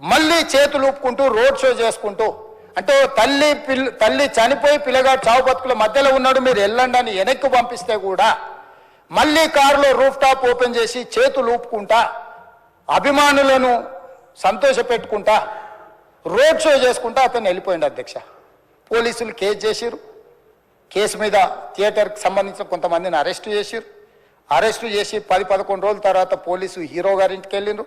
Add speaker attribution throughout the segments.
Speaker 1: మళ్ళీ చేతులు ఊపుకుంటూ road show చేసుకుంటూ. అంటే తల్లి పిల్ల తల్లి చనిపోయి పిల్లగాడు చావు బతుకుల మధ్యలో ఉన్నాడు మీరు వెళ్ళండి అని వెనక్కి పంపిస్తే కూడా మళ్ళీ కారులో రూఫ్ టాప్ ఓపెన్ చేసి చేతులు ఊపుకుంటా అభిమానులను సంతోషపెట్టుకుంటా రోడ్ షో చేసుకుంటా అతను వెళ్ళిపోయింది అధ్యక్ష. పోలీసులు కేసు చేసిరు కేసు మీద థియేటర్కి సంబంధించిన కొంతమందిని అరెస్ట్ చేసిరు అరెస్టు చేసి పది పదకొండు రోజుల తర్వాత పోలీసు హీరో గారింటికి వెళ్ళిండ్రు.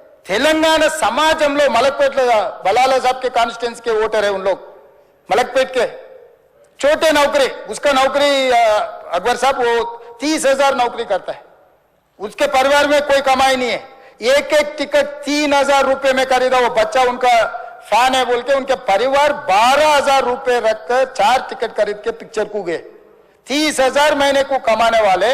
Speaker 1: तेलंगाना समाज लोग मलकपेट बलाल साहब के कांस्टेंस के वोटर है उन लोग। मलकपेट के। छोटे नौकरी, उसका नौकरी अकबर साहब, वो तीस हज़ार नौकरी करता है। उसके परिवार में कोई कमाई नहीं है। एक एक टिकट तीन हज़ार रुपये में खरीदा, वो बच्चा उनका फ़ैन है बोल के उनके परिवार बारह हज़ार रुपये रखकर चार टिकट खरीद के पिक्चर को गए तीस हज़ार महीने को कमाने वाले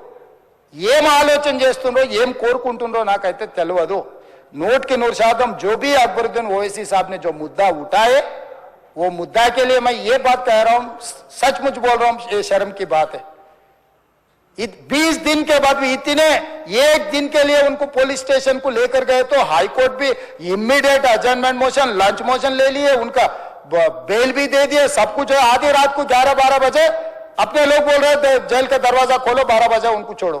Speaker 1: ఏం ఆలోచన చేస్తుండ్రో ఏం కోరుకుంటుండ్రో నాకైతే తెలియదు నూటికి నూరు శాతం जो भी अकबरुद्दीन ओवैसी साहब ने जो मुद्दा उठाए वो मुद्दा के लिए मैं ये बात कह रहा हूं सचमुच बोल रहा हूं ये शर्म की बात है बीस दिन के बाद भी इतने एक दिन के लिए उनको पुलिस स्टेशन को लेकर गए तो हाई कोर्ट भी immediate adjournment motion lunch motion ले लिए उनका ब- बेल भी दे दिए सब कुछ है आधी रात को ग्यारह बारह बजे अपने लोग बोल रहे थे जेल का दरवाजा खोलो बारह बजे उनको छोड़ो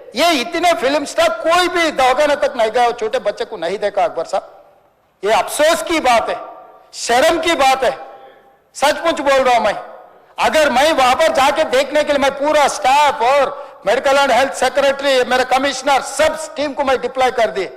Speaker 1: ये इतने फ़िल्म स्टार कोई भी दवाखाना तक नहीं गया छोटे बच्चे को नहीं देखा अकबर साहब। ये अफसोस की बात है, शर्म की बात है। सचमुच बोल रहा हूँ मैं। अगर मैं वहाँ पर जाके देखने के लिए मैं पूरा स्टाफ और मेडिकल एंड हेल्थ सेक्रेटरी मेरा कमिश्नर सब टीम को मैं डिप्लॉय कर दिए।